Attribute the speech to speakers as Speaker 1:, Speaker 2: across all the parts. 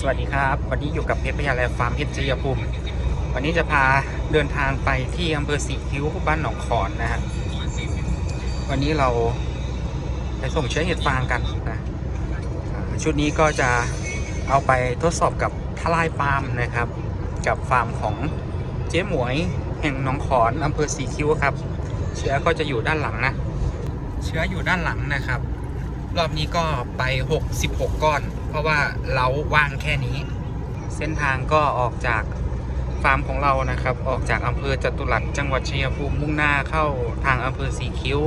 Speaker 1: สวัสดีครับ วันนี้อยู่กับเพชรพยาแลฟาร์มเพชรชัยภูมิ วันนี้จะพาเดินทางไปที่อำเภอสีคิ้วบ้านหนองขอนนะฮะวันนี้เราไปส่งเชื้อเห็ดฟางกันนะชุดนี้ก็จะเอาไปทดสอบกับทลายปาล์มนะครับ กับฟาร์มของเจ๊หมวยแห่งหนองขอนอำเภอสีคิ้วครับ เชื้อก็จะอยู่ด้านหลังนะ เชื้ออยู่ด้านหลังนะครับ รอบนี้ก็ไป 66 ก้อน เพราะว่าเราว่างแค่นี้ เส้นทางก็ออกจากฟาร์มของเรานะครับ ออกจากอำเภอจตุรัสจังหวัดชัยภูมิมุ่งหน้าเข้าทางอำเภอสีคิ้ว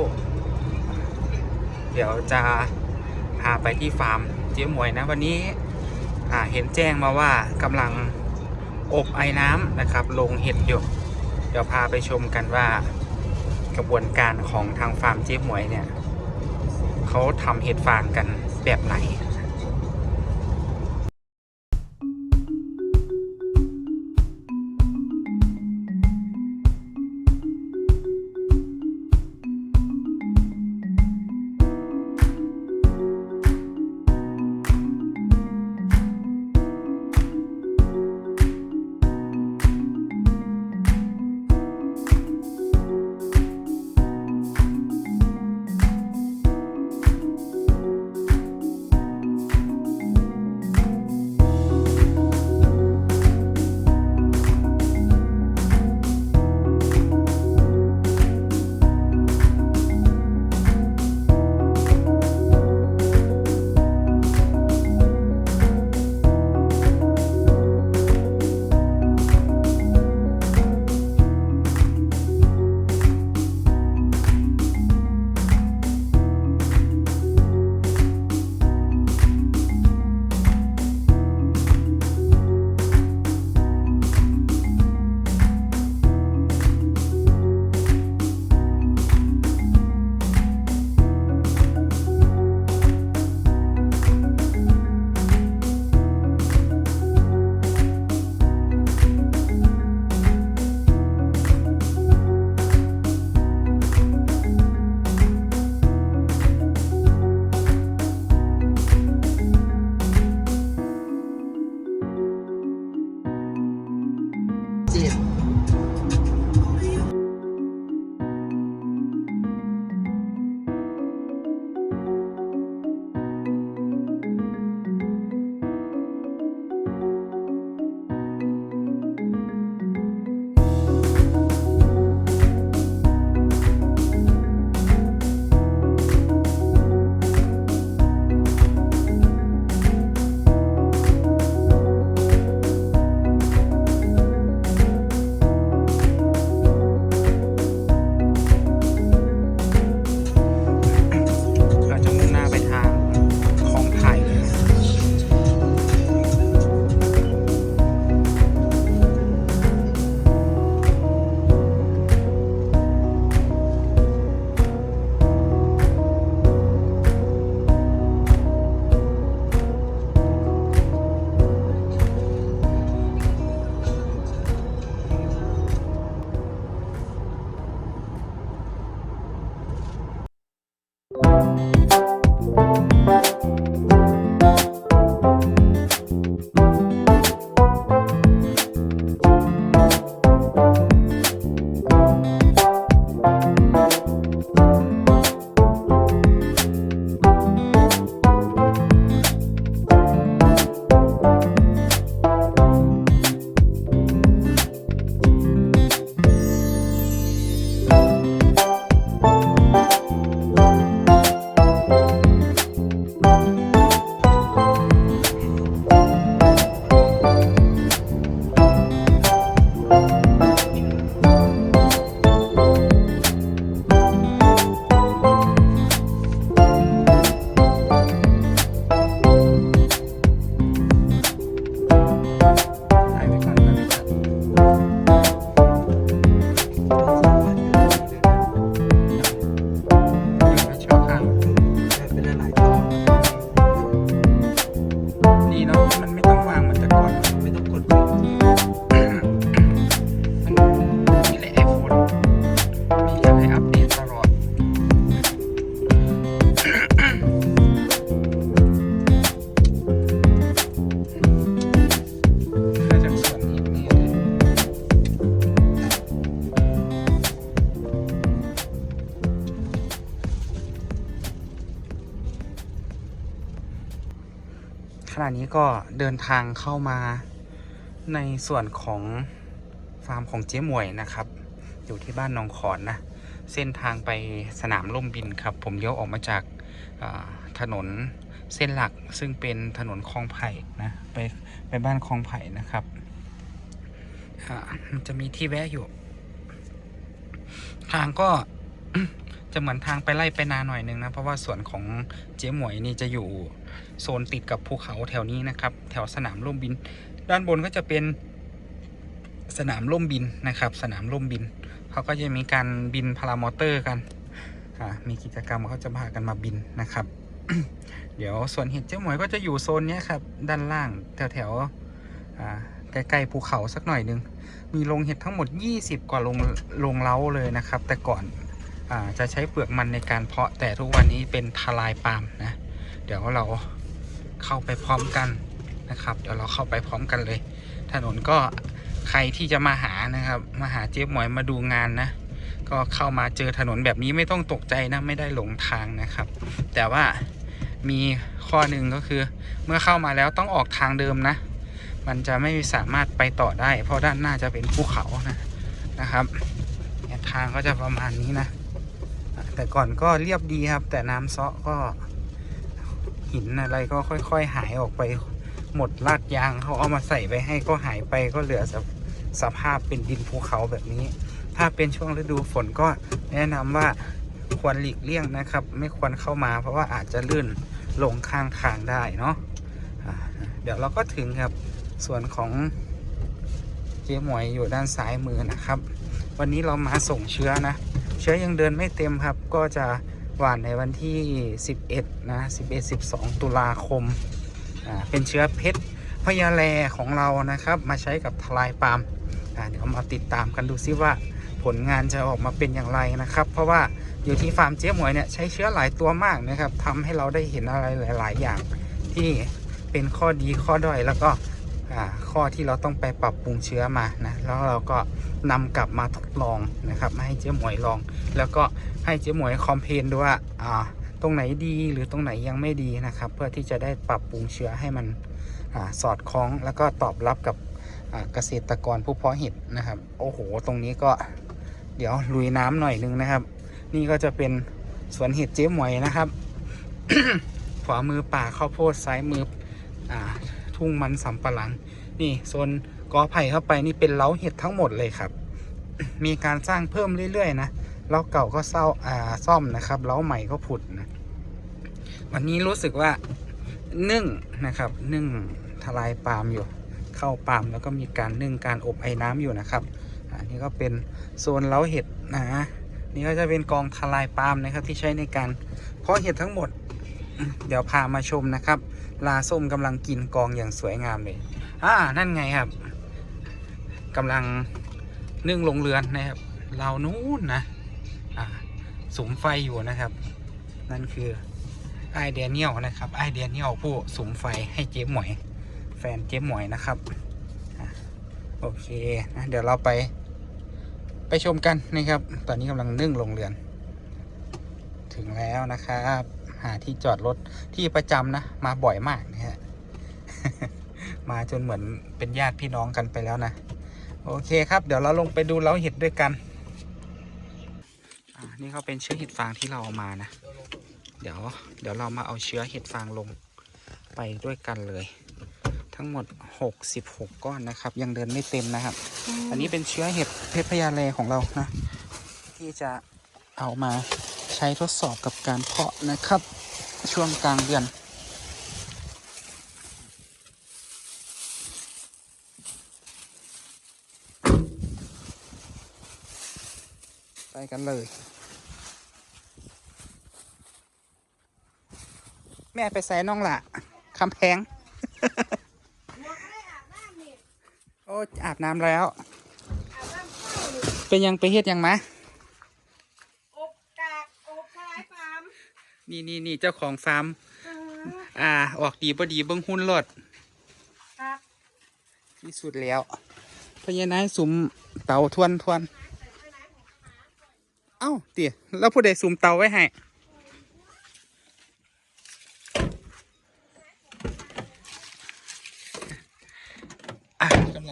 Speaker 1: เดี๋ยวจะพาไปที่ฟาร์มเจ๊หมวยนะวันนี้เห็นแจ้งมาว่ากำลังอบไอ้น้ำนะครับลงเห็ดอยู่เดี๋ยวพาไปชมกันว่ากระบวนการของทางฟาร์มเจ๊หมวยเนี่ย เขาทำเห็ดฟางกันแบบไหน Thank you. ก็เดินทางเข้ามาในส่วนของฟาร์มของเจ๊หมวยนะครับ อยู่ที่บ้านหนองขอนนะ เส้นทางไปสนามล่มบินครับ ผมเลี้ยวออกมาจากถนนเส้นหลักซึ่งเป็นถนนคลองไผ่นะไปไปบ้านคลองไผ่นะครับมันจะมีที่แวะอยู่ ทางก็จะเหมือนทางไปไล่ไปนาหน่อยนึงนะ เพราะว่าส่วนของเจ๊หมวยนี่จะอยู่ โซนติดกับภูเขาแถวนี้นะครับ แถวสนามล่มบิน ด้านบนก็จะเป็นสนามล่มบินนะครับ สนามล่มบินเขาก็จะมีการบินพารามอเตอร์กันมีกิจกรรมเขาจะพากันมาบินนะครับ เดี๋ยวส่วนเห็ดเจ๊หมวยก็จะอยู่โซนนี้ครับ ด้านล่างแถวแถวๆใกล้ๆภูเขาสักหน่อยหนึง มีโรงเห็ดทั้งหมด 20 กว่าโรงโรงเล้าเลยนะครับ แต่ก่อนอจะใช้เปลือกมันในการเพาะแต่ทุกวันนี้เป็นทลายปาล์มนะ เดี๋ยวเราเข้าไปพร้อมกันนะครับ เดี๋ยวเราเข้าไปพร้อมกันเลย ถนนก็ใครที่จะมาหานะครับ มาหาเจ๊หมวยมาดูงานนะ ก็เข้ามาเจอถนนแบบนี้ไม่ต้องตกใจนะ ไม่ได้หลงทางนะครับ แต่ว่ามีข้อหนึ่งก็คือ เมื่อเข้ามาแล้วต้องออกทางเดิมนะ มันจะไม่สามารถไปต่อได้ เพราะด้านหน้าจะเป็นภูเขานะนะครับทางก็จะประมาณนี้นะ แต่ก่อนก็เรียบดีครับ แต่น้ำเซาะก็ หินอะไรก็ค่อยๆหายออกไปหมดลาดยางเขาเอามาใส่ไปให้ก็หายไปก็เหลือสภสภาพเป็นดินภูเขาแบบนี้ ถ้าเป็นช่วงฤดูฝนก็แนะนำว่าควรหลีกเลี่ยงนะครับ ไม่ควรเข้ามาเพราะว่าอาจจะลื่นลงข้างทางได้เนาะเดี๋ยวเราก็ถึงครับส่วนของเจ๊หมวยอยู่ด้านซ้ายมือนะครับ วันนี้เรามาส่งเชื้อนะ เชื้อยังเดินไม่เต็มครับ ก็จะ หวานในวันที่ 11 นะ 11 12 ตุลาคมอ่าเป็นเชื้อเพชรพญาแลของเรานะครับ มาใช้กับทลายปาล์มอ่าเดี๋ยวมาติดตามกันดูซิว่าผลงานจะออกมาเป็นอย่างไรนะครับ เพราะว่าอยู่ที่ฟาร์มเจ๊หมวยเนี่ยใช้เชื้อหลายตัวมากนะครับทำให้เราได้เห็นอะไรหลาย ๆ อย่างที่เป็นข้อดีข้อด้อยแล้วก็ ข้อที่เราต้องไปปรับปรุงเชื้อมานะแล้วเราก็นำกลับมาทดลองนะครับมาให้เจ๊หมวยลอง แล้วก็ให้เจ๊หมวยคอมเพนด้วยว่าอ่าตรงไหนดีหรือตรงไหนยังไม่ดีนะครับ เพื่อที่จะได้ปรับปรุงเชื้อให้มันอาสอดคล้องแล้วก็ตอบรับกับเกษตรกรผู้เพาะเห็ดนะครับ โอ้โห ตรงนี้ก็เดี๋ยวลุยน้ำหน่อยนึงนะครับ นี่ก็จะเป็นสวนเห็ดเจ๊หมวยนะครับขวามือป่าข้าวโพดซ้ายมืออ่า ทุ่งมันสำปะหลัง นี่โซนกอไผ่เข้าไปนี่เป็นเล้าเห็ดทั้งหมดเลยครับ มีการสร้างเพิ่มเรื่อยๆนะเล้าเก่าก็เศร้าอ่าซ่อมนะครับเล้าใหม่ก็ผุดนะวันนี้รู้สึกว่านึ่งนะครับ นึ่งทลายปาล์มอยู่ เข้าปาล์มแล้วก็มีการนึ่งการอบไอ้น้ำอยู่นะครับอันนี้ก็เป็นโซนเล้าเห็ดนะนี่ก็จะเป็นกองทลายปาล์มนะครับที่ใช้ในการเพาะเห็ดทั้งหมด เดี๋ยวพามาชมนะครับ ลาส้มกำลังกินกองอย่างสวยงามเลยอ่านั่นไงครับกำลังนึ่งลงเรือนนะครับเรานู้นนะอ่าสมไฟอยู่นะครับ นั่นคือไอเดียเนียลนะครับไอเดียเนียลผู้สมไฟให้เจ๊หมวย แฟนเจ๊หมวยนะครับอโอเคนะเดี๋ยวเราไป ไปชมกันนะครับ ตอนนี้กำลังนึ่งลงเรือน ถึงแล้วนะครับ หาที่จอดรถที่ประจำนะ มาบ่อยมากนะฮะ มาจนเหมือนเป็นญาติพี่น้องกันไปแล้วนะ โอเคครับ เดี๋ยวเราลงไปดูเล้าเห็ดด้วยกัน นี่เขาเป็นเชื้อเห็ดฟางที่เราเอามานะ เดี๋ยวเดี๋ยวเรามาเอาเชื้อเห็ดฟางลงไปด้วยกันเลย ทั้งหมด 66 ก้อนนะครับ ยังเดินไม่เต็มนะครับ อันนี้เป็นเชื้อเห็ดเพชรพญาแลของเรานะ ที่จะเอามา ช้ทดสอบกับการเพาะนะครับ ช่วงกลางเดือน ไปกันเลย แม่ไปใส่น้องละคำแพง โอ้อาบน้ำแล้ว เป็นยังไปเฮ็ดยังมะ
Speaker 2: อบกากอบทลายฟาร์ม
Speaker 1: นี่นี่นี่เจ้าของฟาร์ม
Speaker 2: เออ
Speaker 1: อ่า ออกดีบ่ดีเบิ้งหุ้นรถ
Speaker 2: ครับ
Speaker 1: ที่สุดแล้วพญานายสุมเตาทวนทวน เอ้าเตี๋ยแล้วผู้ใดสุมเตาไว้ให้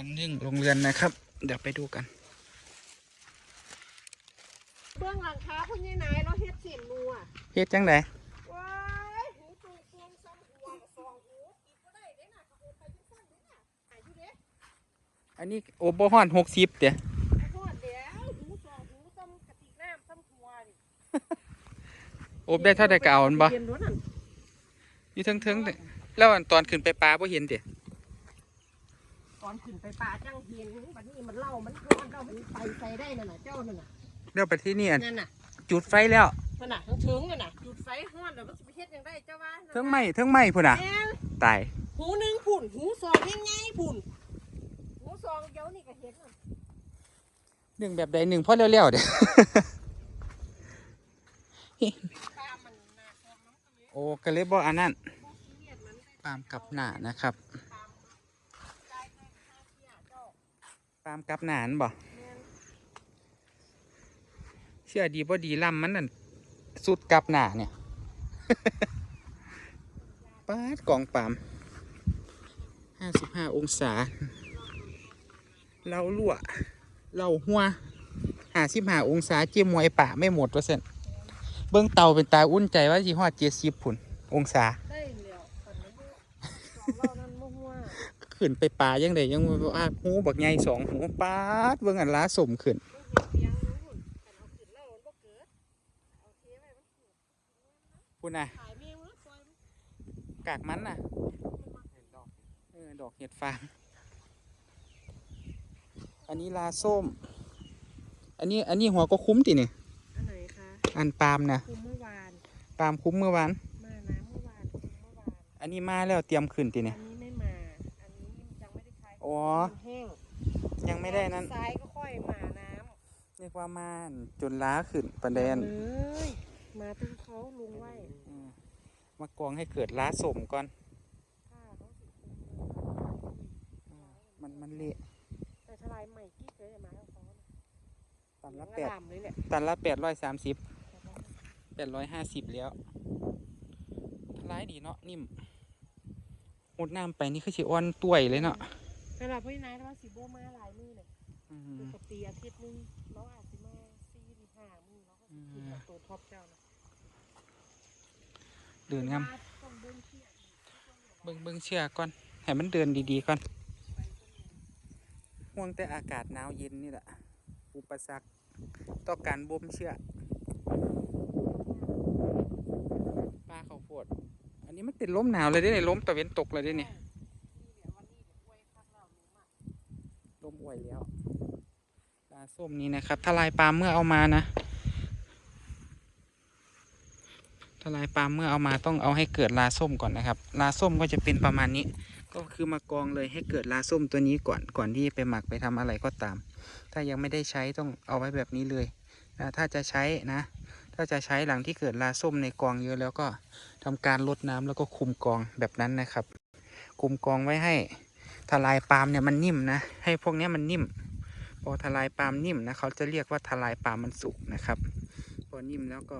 Speaker 1: ลังนึ่งโรงเรือนนะครับ เดี๋ยวไปดูกัน
Speaker 2: เบื้องหลังคาพุ่นยี่นายเราเฮ็ดสินนัว
Speaker 1: เฮ็ดจังได
Speaker 2: ว้ายหูตูกวงซ้ำหัวกับสองหูอีกก็ได้เด้น่ะเขาโอนไปจังซั่นเด้น่ะหายอยู่เด้
Speaker 1: อันนี้โอโบฮอนหกสิบเดี๋ยว
Speaker 2: ไอ้พอดเดี๋ยวหูสองหูซ้ำกระติกน้ำซ้ำหัวนี่
Speaker 1: โอบได้เท่าใดก็เอาอันบ่
Speaker 2: เรียนรู้นั่น
Speaker 1: อยู่เทิงๆเด้อแล้วอันตอนขึ้นไปปลาบ่เห็นเดี๋ยว
Speaker 2: ตอนขึ้นไปป่าจังเห็นบัดนี้มันเล่ามันร้อนเล่ามันไปใส่ได้นั่นน่ะเจ้านั่นน่ะ
Speaker 1: เดี๋ยวไปที่นี่อัน
Speaker 2: นั่นน่ะ
Speaker 1: จุดไฟแล้ว
Speaker 2: นั่นน่ะทั้งถึงนั่นน่ะจุดไฟฮ้อนแล้วมันสิไปเฮ็ดจังได้เจ้าว่า
Speaker 1: เทิงไหม้เทิงไหม้พุ่นอะ
Speaker 2: แม่น
Speaker 1: ตาย
Speaker 2: หูหนึ่งผุ่นหูสองยังไงผุ่นหูสองเดี๋ยวนี่ก็เห็นน่ะ
Speaker 1: หนึ่งแบบใดหนึ่งพอเร็วๆเดี๋ยว
Speaker 2: ตามมันหน้าคอมน้ำก็เลย
Speaker 1: โอ้ก็เลยบ่อันนั้น
Speaker 2: บ่ซีเรียสมันได้
Speaker 1: ปาล์มกับหนานะครับ
Speaker 2: ตามใจายเงินค่าเสียเจ้า
Speaker 1: ปาล์มกับหนานบ่
Speaker 2: แม่น
Speaker 1: เชื่อดีบ่ดีลำมันนั่น สุดกับหนาเนี่ยปาดกองปามห้าสิบห้าองศา เราลั่ว เราหัวห้าสิบห้าองศาเจียมวยป่าไม่หมดว่าเส้นเบื้องเตาเป็นตาอุ่นใจว่าสิฮอดเจ็ดสิบผุนองศา
Speaker 2: เขึ้
Speaker 1: นไปป่ายังไดยังว่าหูบักใหญ่สองหูปาดเบิ่งอันล้าสมขึ้น
Speaker 2: ๆมันเห็นเพียงนู้นแต่เอาขึ้นแล้วมันบ่เกิดเอาเทไว้มันเกิด
Speaker 1: พุ่นน่ะ
Speaker 2: ขายเมงแล้วซอยมัน
Speaker 1: กากมันน่ะ
Speaker 2: มันมา
Speaker 1: เออดอกเห็ดฟางอันนี้ลาส้ม อันนี้อันนี้หัวก็คุ้มติเนี่ย
Speaker 2: อันไหนคะ
Speaker 1: อันปาล์มนะ
Speaker 2: คุมเมื่อวาน
Speaker 1: ปาล์มคุ้มเมื่อวาน
Speaker 2: มาน้ำเมื่อวานคุมเมื่อวาน
Speaker 1: อันนี้มาแล้วเตรียมขึ้นติเนี่ย
Speaker 2: อันนี้ไม่มาอันนี้ยังไม่ได้ใช้
Speaker 1: อ๋อ
Speaker 2: มันแห้ง
Speaker 1: ยังไม่ได้นั้น
Speaker 2: ซ้ายก็ค่อยมาน้ำ
Speaker 1: เรียกว่ามาจนล้าขึ้นประเด็น
Speaker 2: เลย มาตึงเขาลุงไว้
Speaker 1: อืมมากองให้เกิดล้าสมก่อน
Speaker 2: ผ้าเขาสิคุม
Speaker 1: อืมมันมันเละ
Speaker 2: แต่ทลายใหม่กิ๊กเลยมาแล้วเขา
Speaker 1: ตัน
Speaker 2: แล้
Speaker 1: ละ
Speaker 2: ว
Speaker 1: แปด
Speaker 2: ดำเลยเนี่ย
Speaker 1: ตันละแปดร้อยสามสิบแปดร้อยห้าสิบแล้วทลายดีเนาะนิ่มหดน้ำไปนี่คือสิอ้อนต้วยเลยเนาะ
Speaker 2: เวลาพี่นายว่าสิโบมาหลายมือเลย
Speaker 1: อื
Speaker 2: ป
Speaker 1: ม
Speaker 2: กติอาทิตย์หนึงเราอาจจะมาสี่หรือห้ามือเราก็สิกินกับตัวท็อปเจ้านะ
Speaker 1: เดินงาม
Speaker 2: ต้องเบิ้งเที่ยง
Speaker 1: เบิ่งเชือกก่อนให้มันเดินดีๆก่อนห่วงแต่อากาศหนาวเย็นนี่แหละอุปสรรคต่อการบ่มเชือกปลาเข้าวโพดอันนี้มันเป็นลมหนาวเลยเด้เนี่ยลมตะเวนตกเลยเด้เนี่ย
Speaker 2: นี่เดี๋ยววันนี้เดี๋ยวอวยคักเราหนูมา
Speaker 1: ลมอวยแล้วปลาส้มนี้นะครับทลายปลาเมื่อเอามานะ ทลายปลาเมื่อเอามาต้องเอาให้เกิดลาส้มก่อนนะครับ ลาส้มก็จะเป็นประมาณนี้ ก็คือมากองเลยให้เกิดลาส้มตัวนี้ก่อนก่อนที่ไปหมักไปทำอะไรก็ตาม ถ้ายังไม่ได้ใช้ต้องเอาไว้แบบนี้เลยนะถ้าจะใช้นะ ถ้าจะใช้หลังที่เกิดลาส้มในกองเยอะแล้วก็ทำการลดน้ำแล้วก็คุมกองแบบนั้นนะครับ คุมกองไว้ให้ทลายปาล์มเนี่ยมันนิ่มนะ ให้พวกนี้มันนิ่ม พอทลายปาล์มนิ่มนะเขาจะเรียกว่าทลายปาล์มมันสุกนะครับ พอนิ่มแล้วก็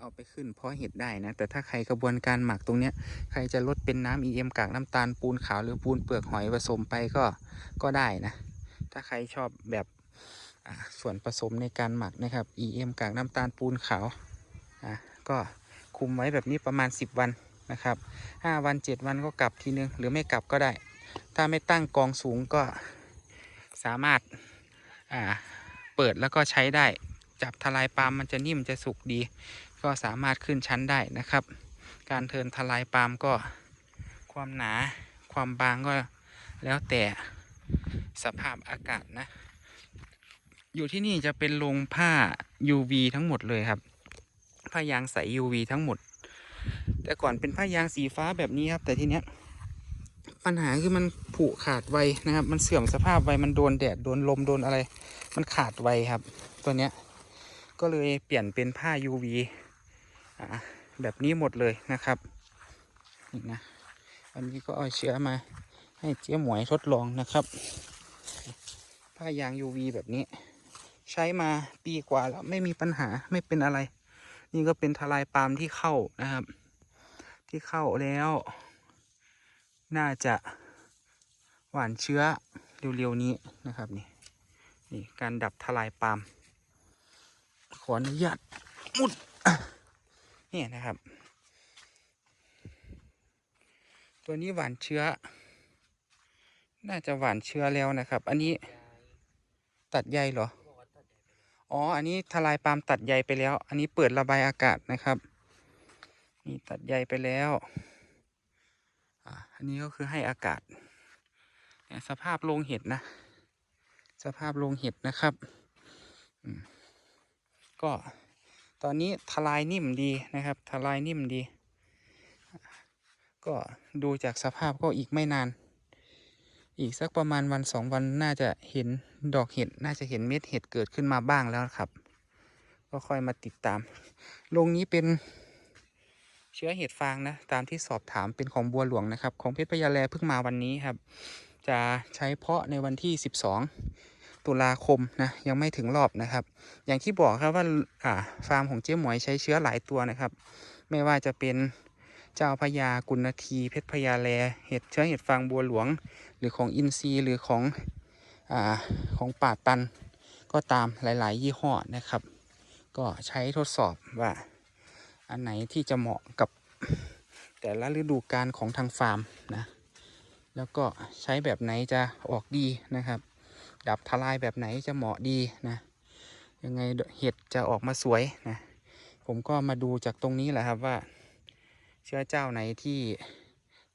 Speaker 1: เอาไปขึ้นเพราะเห็ดได้นะ แต่ถ้าใครกระบวนการหมักตรงเนี้ยใครจะลดเป็นน้ำ EM กากน้ำตาลปูนขาวหรือปูนเปลือกหอยผสมไปก็ก็ได้นะ ถ้าใครชอบแบบส่วนผสมในการหมักนะครับ EM กากน้ำตาลปูนขาวอะก็คุมไว้แบบนี้ประมาณ 10 วันนะครับ 5 วัน 7 วันก็กลับทีนึง หรือไม่กลับก็ได้ ถ้าไม่ตั้งกองสูงก็สามารถเปิดแล้วก็ใช้ได้ จับทลายปาล์มมันจะนิ่มจะสุกดี ก็สามารถขึ้นชั้นได้นะครับ การเทินทลายปาล์มก็ความหนาความบางก็แล้วแต่สภาพอากาศนะ อยู่ที่นี่จะเป็นโรงผ้า UV ทั้งหมดเลยครับ ผ้ายางใส UV ทั้งหมด แต่ก่อนเป็นผ้ายางสีฟ้าแบบนี้ครับ แต่ทีเนี้ยปัญหาคือมันผุขาดไวนะครับ มันเสื่อมสภาพไว มันโดนแดด โดนลม โดนอะไร มันขาดไวครับ ตัวเนี้ย ก็เลยเปลี่ยนเป็นผ้า UV อ่าแบบนี้หมดเลยนะครับนี่นะวันนี้ก็เอาเชื้อมาให้เจ๊หมวยทดลองนะครับ ผ้ายาง UV แบบนี้ ใช้มาปีกว่าแล้วไม่มีปัญหาไม่เป็นอะไร นี่ก็เป็นทลายปาล์มที่เข้านะครับ ที่เข้าแล้ว น่าจะหวานเชื้อเร็วๆนี้นะครับนี่นี่การดับทลายปาล์ม ออนุญาตมุดเนี่ยนะครับ ตัวนี้หวานเชื้อ น่าจะหวานเชื้อแล้วนะครับ อันนี้ตัดใยเหรอ อ๋อ อันนี้ทลายปาล์มตัดใยไปแล้ว อันนี้เปิดระบายอากาศนะครับ นี่ตัดใยไปแล้วอันนี้ก็คือให้อากาศสภาพโรงเห็ดนะ สภาพโรงเห็ดนะครับ อืม ก็ ตอนนี้ทลายนิ่มดีนะครับ ทลายนิ่มดี ก็ดูจากสภาพก็อีกไม่นาน อีกสักประมาณวันสองวันน่าจะเห็นดอกเห็ดน่าจะเห็นเม็ดเห็ดเกิดขึ้นมาบ้างแล้วครับ ก็ค่อยมาติดตามโรงนี้เป็นเชื้อเห็ดฟางนะ ตามที่สอบถามเป็นของบัวหลวงนะครับ ของเพชรพญาแลเพิ่งมาวันนี้ครับ จะใช้เพาะในวันที่ 12 ตุลาคมนะยังไม่ถึงรอบนะครับ อย่างที่บอกครับว่าอ่าฟาร์มของเจ๊หมวยใช้เชื้อหลายตัวนะครับ ไม่ว่าจะเป็นเจ้าพญากุณทีเพชรพญาแลเห็ดเชื้อเห็ดฟางบัวหลวง หรือของอินซีหรือของอาของป่าตัน ก็ตามหลาย ๆ ยี่ห้อนะครับ ก็ใช้ทดสอบว่าอันไหนที่จะเหมาะกับแต่ละฤดูกาลของทางฟาร์มนะ แล้วก็ใช้แบบไหนจะออกดีนะครับ ดับทลายแบบไหนจะเหมาะดีนะ ยังไงเห็ดจะออกมาสวยนะ ผมก็มาดูจากตรงนี้แหละครับว่า เชื้อเจ้าไหนที่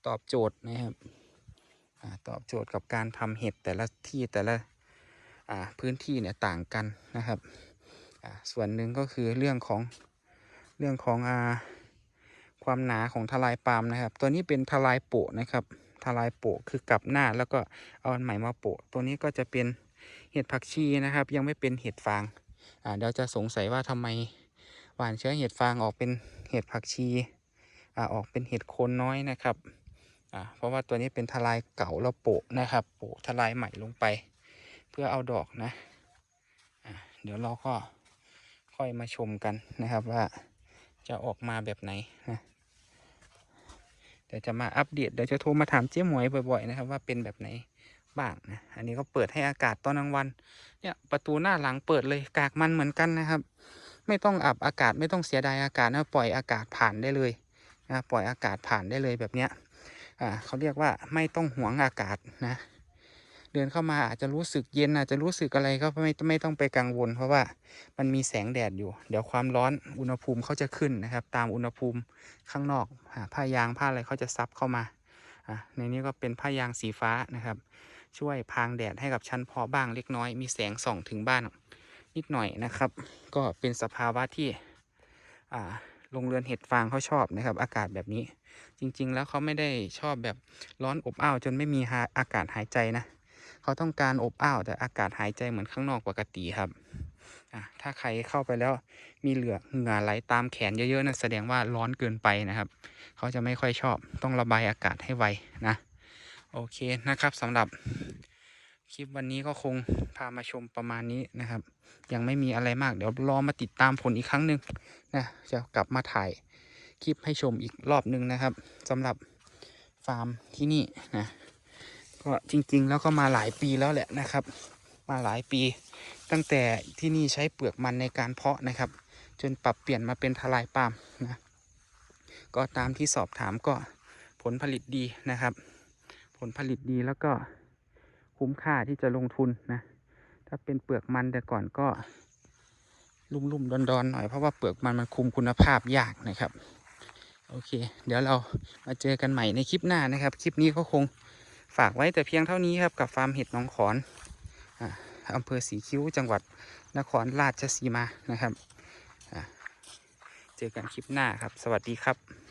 Speaker 1: ตอบโจทย์นะครับอตอบโจทย์กับการทำเห็ดแต่ละที่แต่ละอ่าพื้นที่เนี่ยต่างกันนะครับ ส่วนหนึ่งก็คือเรื่องของเรื่องของอาความหนาของทลายปาล์มนะครับ ตัวนี้เป็นทลายโปะนะครับทลายโปะคือกลับหน้าแล้วก็เอาอันใหม่มาโปะ ตัวนี้ก็จะเป็น เห็ดผักชีนะครับ ยังไม่เป็นเห็ดฟางอ่าเดี๋ยวจะสงสัยว่าทำไมหวานเชื้อเห็ดฟางออกเป็นเห็ดผักชีอ่าออกเป็นเห็ดโคนน้อยนะครับอ่าเพราะว่าตัวนี้เป็นทลายเก่าแล้วโปะนะครับ โปะทลายใหม่ลงไป เพื่อเอาดอกนะอ่าเดี๋ยวเราก็ค่อยมาชมกันนะครับว่าจะออกมาแบบไหนนะเดี๋ยวจะมาอัปเดตเดี๋ยวจะโทรมาถามเจ๊หมวยบ่อยๆนะครับว่าเป็นแบบไหน บ้างนะอันนี้ก็เปิดให้อากาศตอนกลางวัน เนี่ยประตูหน้าหลังเปิดเลยกากมันเหมือนกันนะครับ ไม่ต้องอับอากาศไม่ต้องเสียดายอากาศนะปล่อยอากาศผ่านได้เลยนะปล่อยอากาศผ่านได้เลยแบบเนี้ยอ่าเขาเรียกว่าไม่ต้องหวงอากาศนะ เดินเข้ามาอาจจะรู้สึกเย็นอาจจะรู้สึกอะไรก็ไม่ไม่ต้องไปกังวล เพราะว่ามันมีแสงแดดอยู่ เดี๋ยวความร้อนอุณหภูมิเขาจะขึ้นนะครับ ตามอุณหภูมิข้างนอกผ้ายางผ้าอะไรเขาจะซับเข้ามาอ่าในนี้ก็เป็นผ้ายางสีฟ้านะครับ ช่วยพรางแดดให้กับชั้นเพาะบ้างเล็กน้อยมีแสงส่องถึงบ้านนิดหน่อยนะครับ ก็เป็นสภาวะที่โรงเรือนเห็ดฟางเขาชอบนะครับ อากาศแบบนี้ จริง ๆ แล้วเขาไม่ได้ชอบแบบร้อนอบอ้าวจนไม่มีาอากาศหายใจนะเขาต้องการอบอ้าวแต่อากาศหายใจเหมือนข้างนอกปกติครับถ้าใครเข้าไปแล้วมีเหลือเหงื่อไหลตามแขนเยอะๆนั่นแสดงว่าร้อนเกินไปนะครับ เขาจะไม่ค่อยชอบต้องระบายอากาศให้ไวนะ โอเคนะครับสำหรับคลิปวันนี้ก็คงพามาชมประมาณนี้นะครับ ยังไม่มีอะไรมากเดี๋ยวรอมาติดตามผลอีกครั้งหนึ่งนะจะกลับมาถ่ายคลิปให้ชมอีกรอบหนึ่งนะครับสำหรับฟาร์มที่นี่นะก็จริงๆ แล้วก็มาหลายปีแล้วแหละนะครับ มาหลายปี ตั้งแต่ที่นี่ใช้เปลือกมันในการเพาะนะครับ จนปรับเปลี่ยนมาเป็นทลายปาล์มนะก็ตามที่สอบถามก็ผลผลิตดีนะครับ ผลผลิตดีแล้วก็คุ้มค่าที่จะลงทุนนะ ถ้าเป็นเปลือกมันแต่ก่อนก็ลุ่มๆดอนๆหน่อยเพราะว่าเปลือกมันมันคุมคุณภาพยากนะครับ โอเค เดี๋ยวเรามาเจอกันใหม่ในคลิปหน้านะครับ คลิปนี้ก็คงฝากไว้แต่เพียงเท่านี้ครับกับฟาร์มเห็ดหนองขอนอ่าอำเภอสีคิ้วจังหวัดนครราชสีมานะครับ เจอกันคลิปหน้าครับ สวัสดีครับ